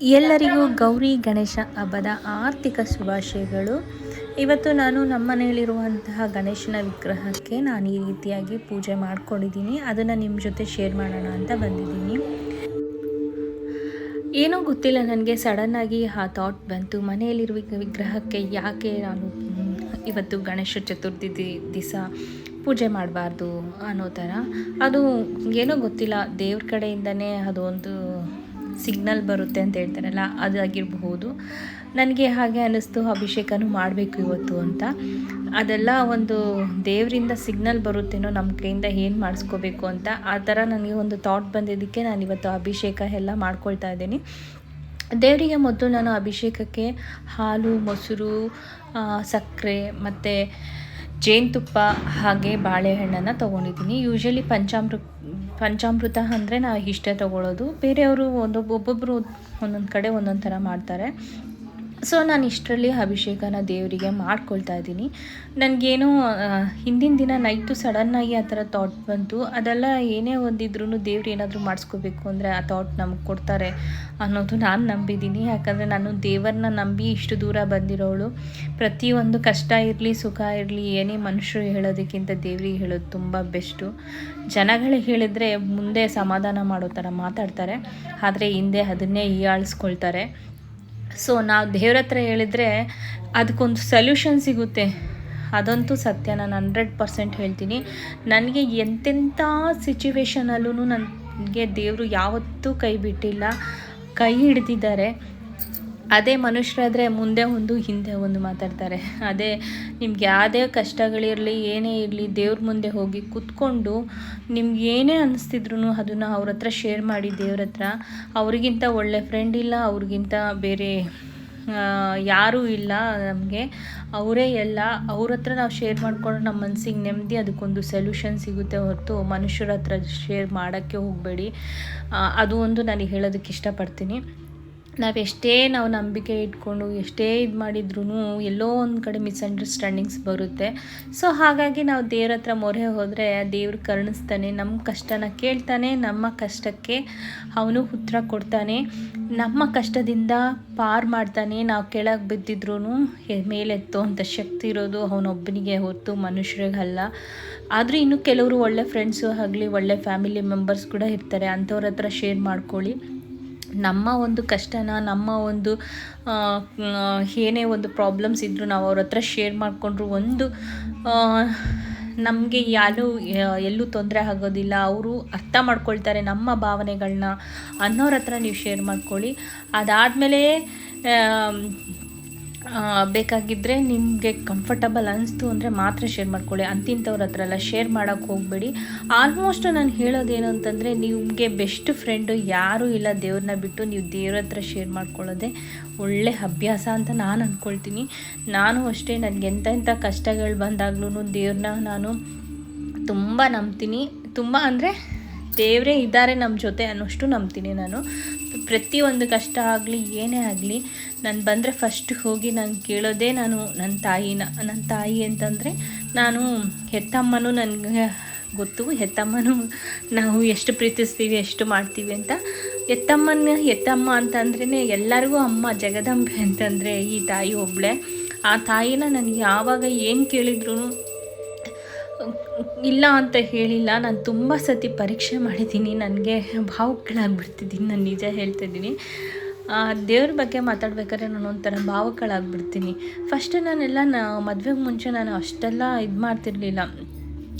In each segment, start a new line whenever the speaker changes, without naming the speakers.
ಎಲ್ಲರಿಗೂ ಗೌರಿ ಗಣೇಶ ಹಬ್ಬದ ಆರ್ಥಿಕ ಶುಭಾಶಯಗಳು. ಇವತ್ತು ನಾನು ನಮ್ಮ ಮನೆಯಲ್ಲಿರುವಂತಹ ಗಣೇಶನ ವಿಗ್ರಹಕ್ಕೆ ನಾನು ಈ ರೀತಿಯಾಗಿ ಪೂಜೆ ಮಾಡ್ಕೊಂಡಿದ್ದೀನಿ. ಅದನ್ನು ನಿಮ್ಮ ಜೊತೆ ಶೇರ್ ಮಾಡೋಣ ಅಂತ ಬಂದಿದ್ದೀನಿ. ಏನೋ ಗೊತ್ತಿಲ್ಲ, ನನಗೆ ಸಡನ್ನಾಗಿ ಆ ಥಾಟ್ ಬಂತು, ಮನೆಯಲ್ಲಿರುವ ವಿಗ್ರಹಕ್ಕೆ ಯಾಕೆ ನಾನು ಇವತ್ತು ಗಣೇಶ ಚತುರ್ಥಿ ದಿವಸ ಪೂಜೆ ಮಾಡಬಾರ್ದು ಅನ್ನೋ ಥರ. ಅದು ಏನೋ ಗೊತ್ತಿಲ್ಲ, ದೇವ್ರ ಕಡೆಯಿಂದನೇ ಅದೊಂದು ಸಿಗ್ನಲ್ ಬರುತ್ತೆ ಅಂತ ಹೇಳ್ತಾರಲ್ಲ, ಅದಾಗಿರಬಹುದು. ನನಗೆ ಹಾಗೆ ಅನ್ನಿಸ್ತು ಅಭಿಷೇಕನೂ ಮಾಡಬೇಕು ಇವತ್ತು ಅಂತ. ಅದೆಲ್ಲ ಒಂದು ದೇವರಿಂದ ಸಿಗ್ನಲ್ ಬರುತ್ತೇನೋ, ನಮ್ಮ ಕೈಯಿಂದ ಏನು ಮಾಡಿಸ್ಕೋಬೇಕು ಅಂತ, ಆ ಥರ ನನಗೆ ಒಂದು ಥಾಟ್ ಬಂದಿದ್ದಕ್ಕೆ ನಾನು ಇವತ್ತು ಅಭಿಷೇಕ ಎಲ್ಲ ಮಾಡ್ಕೊಳ್ತಾ ಇದ್ದೀನಿ. ದೇವರಿಗೆ ಮೊದಲು ನಾನು ಅಭಿಷೇಕಕ್ಕೆ ಹಾಲು, ಮೊಸರು ಸಕ್ಕರೆ ಮತ್ತು ಜೇನುತುಪ್ಪ ಹಾಗೆ ಬಾಳೆಹಣ್ಣನ್ನು ತೊಗೊಂಡಿದ್ದೀನಿ. ಯೂಶ್ವಲಿ ಪಂಚಾಮೃತ ಪಂಚಾಮೃತ ಅಂದರೆ ನಾವು ಇಷ್ಟೇ ತೊಗೊಳ್ಳೋದು ಬೇರೆಯವರು ಒಂದು ಒಬ್ಬೊಬ್ಬರು ಒಂದೊಂದು ಕಡೆ ಒಂದೊಂದು ಥರ ಮಾಡ್ತಾರೆ. ಸೊ ನಾನು ಇಷ್ಟರಲ್ಲಿ ಅಭಿಷೇಕನ ದೇವರಿಗೆ ಮಾಡ್ಕೊಳ್ತಾ ಇದ್ದೀನಿ. ನನಗೇನೋ ಹಿಂದಿನ ದಿನ ನೈಟು ಸಡನ್ನಾಗಿ ಆ ಥರ ಥಾಟ್ ಬಂತು. ಅದೆಲ್ಲ ಏನೇ ಒಂದಿದ್ರೂ ದೇವ್ರು ಏನಾದರೂ ಮಾಡಿಸ್ಕೋಬೇಕು ಅಂದರೆ ಆ ಥಾಟ್ ನಮ್ಗೆ ಕೊಡ್ತಾರೆ ಅನ್ನೋದು ನಾನು ನಂಬಿದ್ದೀನಿ. ಯಾಕಂದರೆ ನಾನು ದೇವರನ್ನ ನಂಬಿ ಇಷ್ಟು ದೂರ ಬಂದಿರೋಳು. ಪ್ರತಿಯೊಂದು ಕಷ್ಟ ಇರಲಿ, ಸುಖ ಇರಲಿ, ಏನೇ ಮನುಷ್ಯರು ಹೇಳೋದಕ್ಕಿಂತ ದೇವ್ರಿಗೆ ಹೇಳೋದು ತುಂಬ ಬೆಸ್ಟು ಜನಗಳಿಗೆ ಹೇಳಿದರೆ ಮುಂದೆ ಸಮಾಧಾನ ಮಾಡೋ ಥರ ಮಾತಾಡ್ತಾರೆ. ಆದರೆ ಹಿಂದೆ ಅದನ್ನೇ ಹೀಯಾಳಿಸ್ಕೊಳ್ತಾರೆ. ಸೊ ನಾವು ದೇವ್ರ ಹತ್ರ ಹೇಳಿದರೆ ಅದಕ್ಕೊಂದು ಸೊಲ್ಯೂಷನ್ ಸಿಗುತ್ತೆ. ಅದಂತೂ ಸತ್ಯ, ನಾನು ಹಂಡ್ರೆಡ್ ಪರ್ಸೆಂಟ್ ಹೇಳ್ತೀನಿ. ನನಗೆ ಎಂತೆಂಥ ಸಿಚುವೇಶನಲ್ಲೂ ನನಗೆ ದೇವರು ಯಾವತ್ತೂ ಕೈ ಬಿಟ್ಟಿಲ್ಲ. ಕೈ ಹಿಡ್ದಿದ್ದಾರೆ. ಅದೇ ಮನುಷ್ಯರಾದರೆ ಮುಂದೆ ಒಂದು, ಹಿಂದೆ ಒಂದು ಮಾತಾಡ್ತಾರೆ. ಅದೇ ನಿಮ್ಗೆ ಯಾವುದೇ ಕಷ್ಟಗಳಿರಲಿ, ಏನೇ ಇರಲಿ, ದೇವ್ರ ಮುಂದೆ ಹೋಗಿ ಕೂತ್ಕೊಂಡು ನಿಮ್ಗೆ ಏನೇ ಅನ್ನಿಸ್ತಿದ್ರು ಅದನ್ನು ಅವ್ರ ಹತ್ರ ಶೇರ್ ಮಾಡಿ ದೇವ್ರ ಹತ್ರ. ಅವ್ರಿಗಿಂತ ಒಳ್ಳೆ ಫ್ರೆಂಡ್ ಇಲ್ಲ, ಅವ್ರಿಗಿಂತ ಬೇರೆ ಯಾರೂ ಇಲ್ಲ ನಮಗೆ. ಅವರೇ ಎಲ್ಲ, ಅವ್ರ ಹತ್ರ ನಾವು ಶೇರ್ ಮಾಡಿಕೊಂಡು ನಮ್ಮ ಮನಸ್ಸಿಗೆ ನೆಮ್ಮದಿ ಅದಕ್ಕೊಂದು ಸೊಲ್ಯೂಷನ್ ಸಿಗುತ್ತೆ ಹೊರತು ಮನುಷ್ಯರ ಹತ್ರ ಶೇರ್ ಮಾಡೋಕ್ಕೆ ಹೋಗಬೇಡಿ. ಅದು ಒಂದು ನಾನು ಹೇಳೋದಕ್ಕೆ ಇಷ್ಟಪಡ್ತೀನಿ. ನಾವು ಎಷ್ಟೇ ನಾವು ನಂಬಿಕೆ ಇಟ್ಕೊಂಡು, ಎಷ್ಟೇ ಇದು ಮಾಡಿದ್ರೂ ಎಲ್ಲೋ ಒಂದು ಕಡೆ ಮಿಸ್ಅಂಡರ್ಸ್ಟ್ಯಾಂಡಿಂಗ್ಸ್ ಬರುತ್ತೆ. ಸೊ ಹಾಗಾಗಿ ನಾವು ದೇವ್ರ ಹತ್ರ ಮೊರೆ ಹೋದರೆ ದೇವ್ರು ಕರುಣಿಸ್ತಾನೆ ನಮ್ಮ ಕಷ್ಟನ ಕೇಳ್ತಾನೆ, ನಮ್ಮ ಕಷ್ಟಕ್ಕೆ ಅವನು ಉತ್ತರ ಕೊಡ್ತಾನೆ. ನಮ್ಮ ಕಷ್ಟದಿಂದ ಪಾರ್ ಮಾಡ್ತಾನೆ, ನಾವು ಕೆಳಗೆ ಬಿದ್ದಿದ್ರೂ ಮೇಲೆತ್ತೋ ಅಂತ ಶಕ್ತಿ ಇರೋದು ಅವನೊಬ್ಬನಿಗೆ ಹೊತ್ತು ಮನುಷ್ಯರಿಗಲ್ಲ. ಆದರೂ ಇನ್ನು ಕೆಲವರು ಒಳ್ಳೆ ಫ್ರೆಂಡ್ಸು ಆಗಲಿ ಒಳ್ಳೆ ಫ್ಯಾಮಿಲಿ ಮೆಂಬರ್ಸ್ ಕೂಡ ಇರ್ತಾರೆ, ಅಂಥವ್ರ ಹತ್ರ ಶೇರ್ ಮಾಡ್ಕೊಳ್ಳಿ. ನಮ್ಮ ಒಂದು ಕಷ್ಟನ, ನಮ್ಮ ಒಂದು ಏನೇ ಒಂದು ಪ್ರಾಬ್ಲಮ್ಸ್ ಇದ್ದರೂ ನಾವು ಅವ್ರ ಹತ್ರ ಶೇರ್ ಮಾಡಿಕೊಂಡ್ರು ಒಂದು ನಮಗೆ ಯಾರು ಎಲ್ಲೂ ತೊಂದರೆ ಆಗೋದಿಲ್ಲ. ಅವರು ಅರ್ಥ ಮಾಡ್ಕೊಳ್ತಾರೆ ನಮ್ಮ ಭಾವನೆಗಳನ್ನ ಅನ್ನೋರ ಹತ್ರ ನೀವು ಶೇರ್ ಮಾಡ್ಕೊಳ್ಳಿ. ಅದಾದಮೇಲೆ ಬೇಕಾಗಿದ್ದರೆ ನಿಮಗೆ ಕಂಫರ್ಟಬಲ್ ಅನಿಸ್ತು ಅಂದರೆ ಮಾತ್ರ ಶೇರ್ ಮಾಡ್ಕೊಳ್ಳಿ. ಅಂತಿಂಥವ್ರ ಹತ್ರ ಎಲ್ಲ ಶೇರ್ ಮಾಡೋಕ್ಕೆ ಹೋಗಬೇಡಿ. ಆಲ್ಮೋಸ್ಟ್ ನಾನು ಹೇಳೋದೇನು ಅಂತಂದರೆ ನಿಮಗೆ ಬೆಸ್ಟ್ ಫ್ರೆಂಡು ಯಾರೂ ಇಲ್ಲ ದೇವ್ರನ್ನ ಬಿಟ್ಟು ನೀವು ದೇವ್ರ ಹತ್ರ ಶೇರ್ ಮಾಡ್ಕೊಳ್ಳೋದೇ ಒಳ್ಳೆ ಅಭ್ಯಾಸ ಅಂತ ನಾನು ಅಂದ್ಕೊಳ್ತೀನಿ ನಾನು ಅಷ್ಟೇ, ನನಗೆ ಎಂಥೆಂಥ ಕಷ್ಟಗಳು ಬಂದಾಗ್ಲೂ ದೇವ್ರನ್ನ ನಾನು ತುಂಬ ನಂಬ್ತೀನಿ. ತುಂಬ ಅಂದರೆ ದೇವರೇ ಇದ್ದಾರೆ ನಮ್ಮ ಜೊತೆ ಅನ್ನೋಷ್ಟು ನಂಬ್ತೀನಿ ನಾನು. ಪ್ರತಿಯೊಂದು ಕಷ್ಟ ಆಗಲಿ, ಏನೇ ಆಗಲಿ, ನಾನು ಬಂದರೆ ಫಸ್ಟ್ ಹೋಗಿ ನಾನು ಕೇಳೋದೇ ನಾನು ನನ್ನ ತಾಯಿನ. ನನ್ನ ತಾಯಿ ಅಂತಂದರೆ ನಾನು ಹೆತ್ತಮ್ಮನೂ ನನಗೆ ಗೊತ್ತು. ಹೆತ್ತಮ್ಮನೂ ನಾವು ಎಷ್ಟು ಪ್ರೀತಿಸ್ತೀವಿ, ಎಷ್ಟು ಮಾಡ್ತೀವಿ ಅಂತ. ಹೆತ್ತಮ್ಮನ, ಹೆತ್ತಮ್ಮ ಅಂತಂದ್ರೇ ಎಲ್ಲರಿಗೂ ಅಮ್ಮ ಜಗದಂಬೆ ಅಂತಂದರೆ ಈ ತಾಯಿ ಒಬ್ಬಳೆ ಆ ತಾಯಿನ ನನಗೆ ಯಾವಾಗ ಏನು ಕೇಳಿದ್ರು ಇಲ್ಲ ಅಂತ ಹೇಳಿಲ್ಲ. ನಾನು ತುಂಬ ಸತಿ ಪರೀಕ್ಷೆ ಮಾಡಿದ್ದೀನಿ. ನನಗೆ ಭಾವುಕಳಾಗ್ಬಿಡ್ತಿದ್ದೀನಿ. ನಾನು ನಿಜ ಹೇಳ್ತಿದ್ದೀನಿ. ದೇವ್ರ ಬಗ್ಗೆ ಮಾತಾಡ್ಬೇಕಾದ್ರೆ ನಾನು ಒಂಥರ ಭಾವುಕಳಾಗ್ಬಿಡ್ತೀನಿ. ಫಸ್ಟ್ ನಾನೆಲ್ಲ ನಾ, ಮದುವೆಗೆ ಮುಂಚೆ ನಾನು ಅಷ್ಟೆಲ್ಲ ಇದು ಮಾಡ್ತಿರ್ಲಿಲ್ಲ.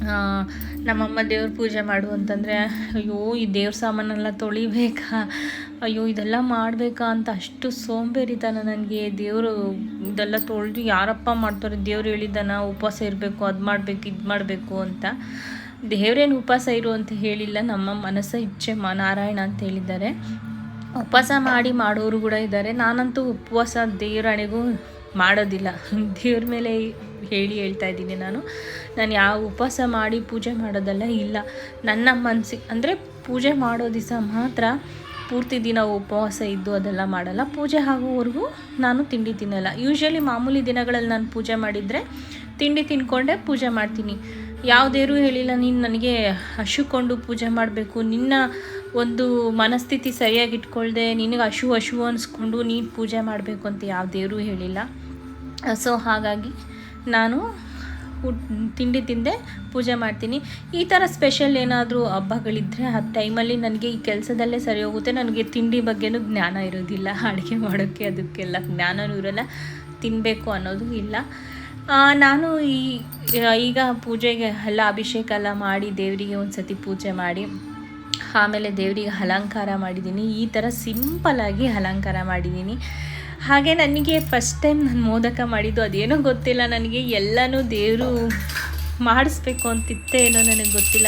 ನಮ್ಮಮ್ಮ ದೇವ್ರ ಪೂಜೆ ಮಾಡು ಅಂತಂದರೆ ಅಯ್ಯೋ, ಈ ದೇವ್ರ ಸಾಮಾನೆಲ್ಲ ತೊಳಿಬೇಕಾ? ಅಯ್ಯೋ, ಇದೆಲ್ಲ ಮಾಡಬೇಕಾ ಅಂತ ಅಷ್ಟು ಸೋಂಬೇರಿತನ ನನಗೆ. ದೇವರು ಇದೆಲ್ಲ ತೊಳೆದು ಯಾರಪ್ಪ ಮಾಡ್ತಾರೆ? ದೇವ್ರು ಹೇಳಿದ್ದಾನ ಉಪವಾಸ ಇರಬೇಕು, ಅದು ಮಾಡಬೇಕು, ಇದು ಮಾಡಬೇಕು ಅಂತ. ದೇವ್ರೇನು ಉಪವಾಸ ಇರು ಅಂತ ಹೇಳಿಲ್ಲ. ನಮ್ಮ ಮನಸ್ಸ ಇಚ್ಛೆ ಮ, ನಾರಾಯಣ ಅಂತ ಹೇಳಿದ್ದಾರೆ. ಉಪವಾಸ ಮಾಡಿ ಮಾಡೋರು ಕೂಡ ಇದ್ದಾರೆ. ನಾನಂತೂ ಉಪವಾಸ ದೇವರಾಣೆಗೂ ಮಾಡೋದಿಲ್ಲ. ದೇವ್ರ ಮೇಲೆ ಹೇಳಿ ಹೇಳ್ತಾ ಇದ್ದೀನಿ ನಾನು. ನಾನು ಯಾವ ಉಪವಾಸ ಮಾಡಿ ಪೂಜೆ ಮಾಡೋದೆಲ್ಲ ಇಲ್ಲ. ನನ್ನ ಮನಸ್ಸಿಗೆ ಅಂದರೆ ಪೂಜೆ ಮಾಡೋ ದಿವಸ ಮಾತ್ರ ಪೂರ್ತಿ ದಿನ ಉಪವಾಸ ಇದ್ದು ಅದೆಲ್ಲ ಮಾಡಲ್ಲ. ಪೂಜೆ ಆಗೋವರೆಗೂ ನಾನು ತಿಂಡಿ ತಿನ್ನಲ್ಲ. ಯೂಶ್ವಲಿ ಮಾಮೂಲಿ ದಿನಗಳಲ್ಲಿ ನಾನು ಪೂಜೆ ಮಾಡಿದರೆ ತಿಂಡಿ ತಿನ್ಕೊಂಡೇ ಪೂಜೆ ಮಾಡ್ತೀನಿ. ಯಾವುದೇರು ಹೇಳಿಲ್ಲ, ನೀನು ನನಗೆ ಹಶುಕೊಂಡು ಪೂಜೆ ಮಾಡಬೇಕು. ನಿನ್ನ ಒಂದು ಮನಸ್ಥಿತಿ ಸರಿಯಾಗಿ ಇಟ್ಕೊಳ್ದೆ, ನಿನಗೆ ಹಶು ಹಶು ಅನಿಸ್ಕೊಂಡು ನೀನು ಪೂಜೆ ಮಾಡಬೇಕು ಅಂತ ಯಾವ ದೇವರು ಹೇಳಿಲ್ಲ. ಸೊ ಹಾಗಾಗಿ ನಾನು ತಿಂಡಿ ತಿಂದೆ, ಪೂಜೆ ಮಾಡ್ತೀನಿ. ಈ ಥರ ಸ್ಪೆಷಲ್ ಏನಾದರೂ ಹಬ್ಬಗಳಿದ್ದರೆ ಆ ಟೈಮಲ್ಲಿ ನನಗೆ ಈ ಕೆಲಸದಲ್ಲೇ ಸರಿ ಹೋಗುತ್ತೆ. ನನಗೆ ತಿಂಡಿ ಬಗ್ಗೆನೂ ಜ್ಞಾನ ಇರೋದಿಲ್ಲ. ಅಡುಗೆ ಮಾಡೋಕ್ಕೆ ಅದಕ್ಕೆಲ್ಲ ಜ್ಞಾನವೂ ಇರೋಲ್ಲ. ತಿನ್ನಬೇಕು ಅನ್ನೋದು ಇಲ್ಲ. ನಾನು ಈ, ಈಗ ಪೂಜೆಗೆ ಎಲ್ಲ ಅಭಿಷೇಕ ಎಲ್ಲ ಮಾಡಿ ದೇವರಿಗೆ ಒಂದು ಸತಿ ಪೂಜೆ ಮಾಡಿ, ಆಮೇಲೆ ದೇವರಿಗೆ ಅಲಂಕಾರ ಮಾಡಿದ್ದೀನಿ. ಈ ಥರ ಸಿಂಪಲ್ಲಾಗಿ ಅಲಂಕಾರ ಮಾಡಿದ್ದೀನಿ. ಹಾಗೆ ನನಗೆ ಫಸ್ಟ್ ಟೈಮ್ ನಾನು ಮೋದಕ ಮಾಡಿದ್ದು ಅದೇನೋ ಗೊತ್ತಿಲ್ಲ. ನನಗೆ ಎಲ್ಲನೂ ದೇವರು ಮಾಡಿಸ್ಬೇಕು ಅಂತಿತ್ತೆ ಏನೋ ನನಗೆ ಗೊತ್ತಿಲ್ಲ.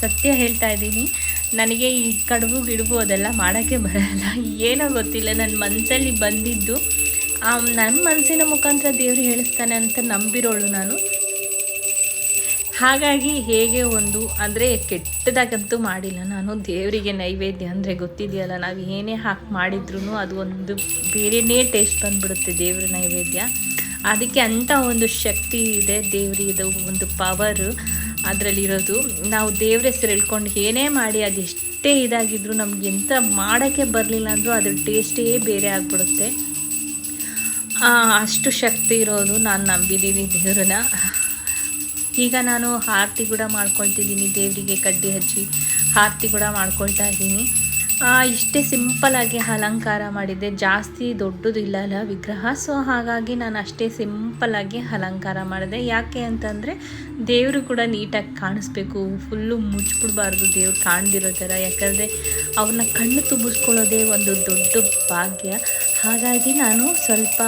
ಸತ್ಯ ಹೇಳ್ತಾ ಇದ್ದೀನಿ. ನನಗೆ ಈ ಕಡುಬು ಗಿಡುಬು ಅದೆಲ್ಲ ಮಾಡೋಕ್ಕೆ ಬರಲ್ಲ. ಏನೋ ಗೊತ್ತಿಲ್ಲ. ನನ್ನ ಮನಸ್ಸಲ್ಲಿ ಬಂದಿದ್ದು ನನ್ನ ಮನಸ್ಸಿನ ಮುಖಾಂತರ ದೇವರು ಹೇಳಿಸ್ತಾನೆ ಅಂತ ನಂಬಿರೋಳು ನಾನು. ಹಾಗಾಗಿ ಹೇಗೆ ಒಂದು, ಅಂದರೆ ಕೆಟ್ಟದಾಗಂತೂ ಮಾಡಿಲ್ಲ. ನಾನು ದೇವರಿಗೆ ನೈವೇದ್ಯ ಅಂದರೆ ಗೊತ್ತಿದೆಯಲ್ಲ, ನಾವು ಏನೇ ಹಾಕಿ ಮಾಡಿದ್ರೂ ಅದು ಒಂದು ಬೇರೆಯೇ ಟೇಸ್ಟ್ ಬಂದುಬಿಡುತ್ತೆ ದೇವ್ರ ನೈವೇದ್ಯ. ಅದಕ್ಕೆ ಅಂಥ ಒಂದು ಶಕ್ತಿ ಇದೆ, ದೇವರಿದು ಒಂದು ಪವರು ಅದರಲ್ಲಿರೋದು. ನಾವು ದೇವ್ರ ಹೆಸರು ಹೇಳ್ಕೊಂಡು ಏನೇ ಮಾಡಿ ಅದೆಷ್ಟೇ ಇದಾಗಿದ್ರೂ ನಮ್ಗೆ ಎಂಥ ಮಾಡೋಕ್ಕೆ ಬರಲಿಲ್ಲ ಅಂದರೂ ಅದ್ರ ಟೇಸ್ಟೇ ಬೇರೆ ಆಗಿಬಿಡುತ್ತೆ. ಅಷ್ಟು ಶಕ್ತಿ ಇರೋದು ನಾನು ನಂಬಿದ್ದೀನಿ ದೇವ್ರನ್ನ. ಈಗ ನಾನು ಆರತಿ ಕೂಡ ಮಾಡ್ಕೊಳ್ತಿದ್ದೀನಿ, ದೇವರಿಗೆ ಕಡ್ಡಿ ಹಚ್ಚಿ ಆರತಿ ಕೂಡ ಮಾಡ್ಕೊಳ್ತಾ ಇದ್ದೀನಿ. ಇಷ್ಟೇ ಸಿಂಪಲ್ಲಾಗಿ ಅಲಂಕಾರ ಮಾಡಿದ್ದೆ, ಜಾಸ್ತಿ ದೊಡ್ಡದು ಇಲ್ಲಲ್ಲ ವಿಗ್ರಹ. ಸೊ ಹಾಗಾಗಿ ನಾನು ಅಷ್ಟೇ ಸಿಂಪಲ್ಲಾಗಿ ಅಲಂಕಾರ ಮಾಡಿದೆ. ಯಾಕೆ ಅಂತಂದರೆ, ದೇವರು ಕೂಡ ನೀಟಾಗಿ ಕಾಣಿಸ್ಬೇಕು. ಫುಲ್ಲು ಮುಚ್ಚಿಬಿಡ್ಬಾರ್ದು ದೇವ್ರು ಕಾಣ್ದಿರೋ ಥರ. ಯಾಕಂದರೆ, ಅವ್ರನ್ನ ಕಣ್ಣು ತುಂಬಿಸ್ಕೊಳ್ಳೋದೇ ಒಂದು ದೊಡ್ಡ ಭಾಗ್ಯ. ಹಾಗಾಗಿ ನಾನು ಸ್ವಲ್ಪ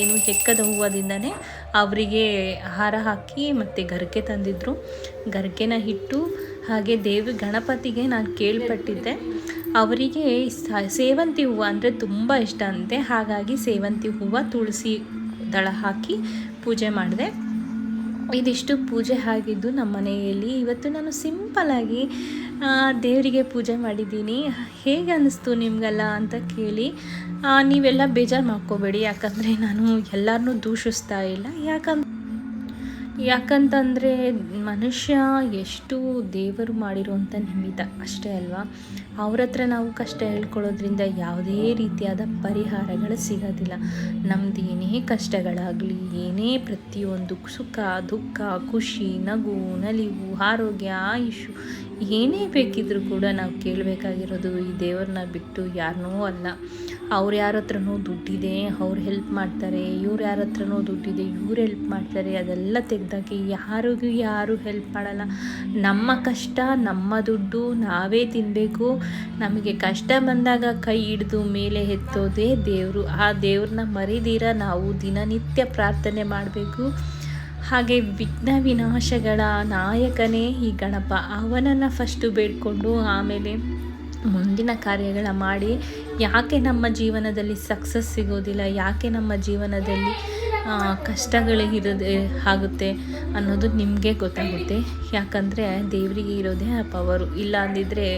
ಏನು ಹೆಕ್ಕದ ಹೂವದಿಂದನೇ ಅವರಿಗೆ ಹಾರ ಹಾಕಿ ಮತ್ತು ಗರಿಕೆ ತಂದಿದ್ದರು ಗರಿಕೆನ ಇಟ್ಟು ಹಾಗೆ ದೇವಿ ಗಣಪತಿಗೆ ನಾನು ಕೇಳ್ಪಟ್ಟಿದ್ದೆ. ಅವರಿಗೆ ಸೇವಂತಿ ಹೂವು ಅಂದರೆ ತುಂಬ ಇಷ್ಟ ಅಂತೆ. ಹಾಗಾಗಿ ಸೇವಂತಿ ಹೂವು ತುಳಸಿ ದಳ ಹಾಕಿ ಪೂಜೆ ಮಾಡಿದೆ. ಇದಿಷ್ಟು ಪೂಜೆ ಆಗಿದ್ದು ನಮ್ಮ ಮನೆಯಲ್ಲಿ. ಇವತ್ತು ನಾನು ಸಿಂಪಲ್ಲಾಗಿ ದೇವರಿಗೆ ಪೂಜೆ ಮಾಡಿದ್ದೀನಿ. ಹೇಗೆ ಅನ್ನಿಸ್ತು ನಿಮಗೆಲ್ಲ ಅಂತ ಕೇಳಿ ನೀವೆಲ್ಲ ಬೇಜಾರು ಮಾಡ್ಕೋಬೇಡಿ. ಯಾಕಂದರೆ ನಾನು ಎಲ್ಲರನ್ನೂ ದೂಷಿಸ್ತಾ ಇಲ್ಲ. ಯಾಕಂದ್ರೆ ಯಾಕಂತಂದರೆ ಮನುಷ್ಯ ಎಷ್ಟು ದೇವರು ಮಾಡಿರುವಂಥ ನಿಮಿತ್ತ ಅಷ್ಟೇ ಅಲ್ವಾ? ಅವ್ರ ಹತ್ರ ನಾವು ಕಷ್ಟ ಹೇಳ್ಕೊಳ್ಳೋದ್ರಿಂದ ಯಾವುದೇ ರೀತಿಯಾದ ಪರಿಹಾರಗಳು ಸಿಗೋದಿಲ್ಲ. ನಮ್ದು ಏನೇ ಕಷ್ಟಗಳಾಗಲಿ, ಏನೇ ಪ್ರತಿಯೊಂದು ಸುಖ, ದುಃಖ, ಖುಷಿ, ನಗು, ನಲಿವು, ಆರೋಗ್ಯ, ಆಯುಷು ಏನೇ ಬೇಕಿದ್ರೂ ಕೂಡ ನಾವು ಕೇಳಬೇಕಾಗಿರೋದು ಈ ದೇವ್ರನ್ನ ಬಿಟ್ಟು ಯಾರನ್ನೂ ಅಲ್ಲ. ಅವ್ರು ಯಾರ ಹತ್ರನೂ ದುಡ್ಡಿದೆ, ಅವ್ರು ಹೆಲ್ಪ್ ಮಾಡ್ತಾರೆ, ಇವ್ರು ಯಾರ ಹತ್ರನೂ ದುಡ್ಡಿದೆ, ಇವ್ರು ಹೆಲ್ಪ್ ಮಾಡ್ತಾರೆ, ಅದೆಲ್ಲ ತೆಗ್ದಾಕಿ ಯಾರಿಗೂ ಯಾರು ಹೆಲ್ಪ್ ಮಾಡಲ್ಲ. ನಮ್ಮ ಕಷ್ಟ, ನಮ್ಮ ದುಡ್ಡು ನಾವೇ ತಿನ್ನಬೇಕು ನಮಗೆ ಕಷ್ಟ ಬಂದಾಗ ಕೈ ಹಿಡಿದು ಮೇಲೆ ಎತ್ತೋದೇ ದೇವರು. ಆ ದೇವ್ರನ್ನ ಮರಿದೀರ ನಾವು ದಿನನಿತ್ಯ ಪ್ರಾರ್ಥನೆ ಮಾಡಬೇಕು. ಹಾಗೆ ವಿಘ್ನ ವಿನಾಶಗಳ ನಾಯಕನೇ ಈ ಗಣಪ. ಅವನನ್ನು ಫಸ್ಟು ಬೇಡ್ಕೊಂಡು ಆಮೇಲೆ ಮುಂದಿನ ಕಾರ್ಯಗಳ ಮಾಡಿ ಯಾಕೆ ನಮ್ಮ ಜೀವನದಲ್ಲಿ ಸಕ್ಸಸ್ ಸಿಗೋದಿಲ್ಲ ಯಾಕೆ ನಮ್ಮ ಜೀವನದಲ್ಲಿ ಆ, ಕಷ್ಟಗಳು ಇರೋದೇ ಆಗುತ್ತೆ ಅನ್ನೋದು ನಿಮಗೆ ಗೊತ್ತಾಗುತ್ತೆ. ಯಾಕಂದರೆ ದೇವರಿಗೆ ಇರೋದೇ ಆ ಪವರು ಇಲ್ಲ ಅಂದಿದ್ರೆ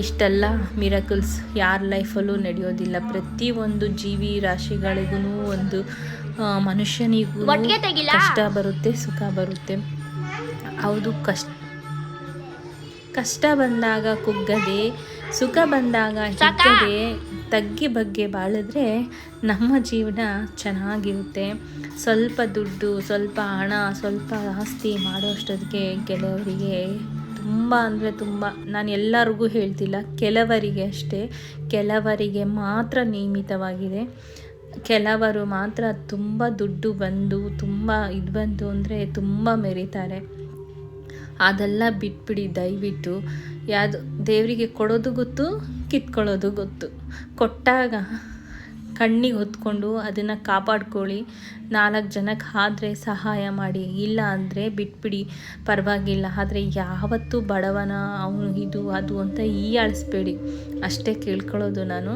ಇಷ್ಟೆಲ್ಲ ಮಿರಕಲ್ಸ್ ಯಾರ ಲೈಫಲ್ಲೂ ನಡೆಯೋದಿಲ್ಲ. ಪ್ರತಿಯೊಂದು ಜೀವಿ ರಾಶಿಗಳಿಗೂ ಒಂದು ಮನುಷ್ಯನಿಗೂ? ಕಷ್ಟ ಬರುತ್ತೆ ಸುಖ ಬರುತ್ತೆ. ಹೌದು ಕಷ್ಟ. ಕಷ್ಟ ಬಂದಾಗ ಕುಗ್ಗದೆ ಸುಖ ಬಂದಾಗ? ಹಿಗ್ಗದೆ ತಗ್ಗಿ ಬಗ್ಗೆ ಬಾಳಿದ್ರೆ ನಮ್ಮ ಜೀವನ ಚೆನ್ನಾಗಿರುತ್ತೆ. ಸ್ವಲ್ಪ ದುಡ್ಡು ಸ್ವಲ್ಪ ಹಣ ಸ್ವಲ್ಪ ಆಸ್ತಿ ಮಾಡೋಷ್ಟೊತ್ತಿಗೆ ಕೆಲವರಿಗೆ ತುಂಬ ಅಂದರೆ ತುಂಬ. ನಾನು ಎಲ್ಲರಿಗೂ ಹೇಳ್ತಿಲ್ಲ ಕೆಲವರಿಗೆ ಅಷ್ಟೇ. ಕೆಲವರಿಗೆ ಮಾತ್ರ ನಿಯಮಿತವಾಗಿದೆ. ಕೆಲವರು ಮಾತ್ರ ತುಂಬ ದುಡ್ಡು ಬಂದು, ತುಂಬ ಇದು ಬಂತು ಅಂದರೆ ತುಂಬ ಮೆರೀತಾರೆ. ಅದೆಲ್ಲ ಬಿಟ್ಬಿಡಿ, ದಯವಿಟ್ಟು. ಯಾವುದು ದೇವರಿಗೆ ಕೊಡೋದು ಗೊತ್ತು, ಕಿತ್ಕೊಳ್ಳೋದು ಗೊತ್ತು. ಕೊಟ್ಟಾಗ ಕಣ್ಣಿಗೆ ಹೊತ್ಕೊಂಡು ಅದನ್ನು ಕಾಪಾಡ್ಕೊಳ್ಳಿ. ನಾಲ್ಕು ಜನಕ್ಕೆ ಆದ್ರೆ ಸಹಾಯ ಮಾಡಿ. ಇಲ್ಲ ಅಂದರೆ ಬಿಟ್ಬಿಡಿ. ಪರವಾಗಿಲ್ಲ. ಆದರೆ ಯಾವತ್ತೂ ಬಡವನ ಅವನು ಇದು ಅದು ಅಂತ ಈಯಾಳಿಸ್ಬೇಡಿ ಅಷ್ಟೇ ಕೇಳ್ಕೊಳ್ಳೋದು ನಾನು.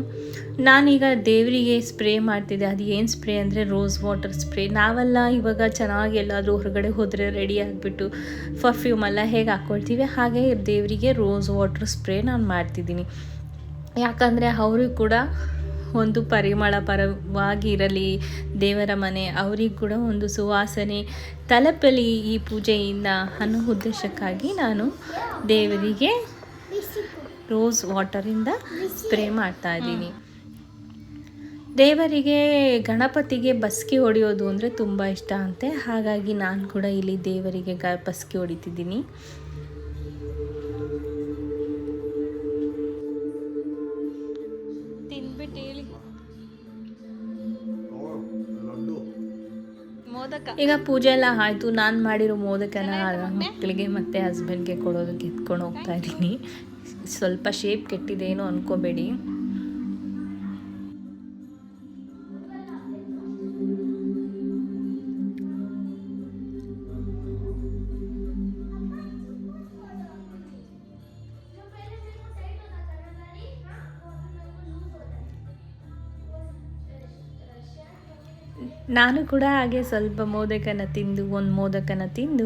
ನಾನೀಗ ದೇವರಿಗೆ ಸ್ಪ್ರೇ ಮಾಡ್ತಿದ್ದೆ. ಅದು ಏನು ಸ್ಪ್ರೇ ಅಂದರೆ ರೋಸ್ ವಾಟರ್ ಸ್ಪ್ರೇ. ನಾವೆಲ್ಲ ಇವಾಗ ಚೆನ್ನಾಗಿ ಎಲ್ಲಾದರೂ ಹೊರಗಡೆ ಹೋದರೆ ರೆಡಿ ಆಗಿಬಿಟ್ಟು ಪರ್ಫ್ಯೂಮ್ ಎಲ್ಲ ಹೇಗೆ ಹಾಕ್ಕೊಳ್ತೀವಿ? ಹಾಗೆ ದೇವರಿಗೆ ರೋಸ್ ವಾಟರ್ ಸ್ಪ್ರೇ ನಾನು ಮಾಡ್ತಿದ್ದೀನಿ. ಯಾಕಂದರೆ ಅವರು ಕೂಡ ಒಂದು ಪರಿಮಳ ಪರವಾಗಿರಲಿ. ದೇವರ ಮನೆ, ಅವ್ರಿಗೆ ಕೂಡ ಒಂದು ಸುವಾಸನೆ. ತಲುಪಲಿ ಈ ಪೂಜೆಯಿಂದ. ಅನ್ನೋ ಉದ್ದೇಶಕ್ಕಾಗಿ ನಾನು ದೇವರಿಗೆ ರೋಸ್ ವಾಟರಿಂದ ಸ್ಪ್ರೇ ಮಾಡ್ತಾ ಇದ್ದೀನಿ. ದೇವರಿಗೆ ಗಣಪತಿಗೆ ಬಸ್ಕಿ ಹೊಡೆಯೋದು ಅಂದರೆ ತುಂಬ ಇಷ್ಟ ಅಂತೆ. ಹಾಗಾಗಿ ನಾನು ಕೂಡ ಇಲ್ಲಿ ದೇವರಿಗೆ ಗ, ಬಸ್ಕಿ ಹೊಡಿತಿದ್ದೀನಿ. ಈಗ ಪೂಜೆ ಎಲ್ಲ ಆಯಿತು, ನಾನು ಮಾಡಿರೋ ಮೋದಕನ ಮಕ್ಕಳಿಗೆ ಮತ್ತು ಹಸ್ಬೆಂಡ್ಗೆ ಕೊಡೋದಕ್ಕೆ ಎತ್ಕೊಂಡು ಹೋಗ್ತಾ ಇದ್ದೀನಿ. ಸ್ವಲ್ಪ ಶೇಪ್ ಕೆಟ್ಟಿದೇನೋ ಅನ್ಕೋಬೇಡಿ. ನಾನು ಕೂಡ ಹಾಗೆ ಸ್ವಲ್ಪ ಮೋದಕನ ತಿಂದು ಒಂದು ಮೋದಕನ ತಿಂದು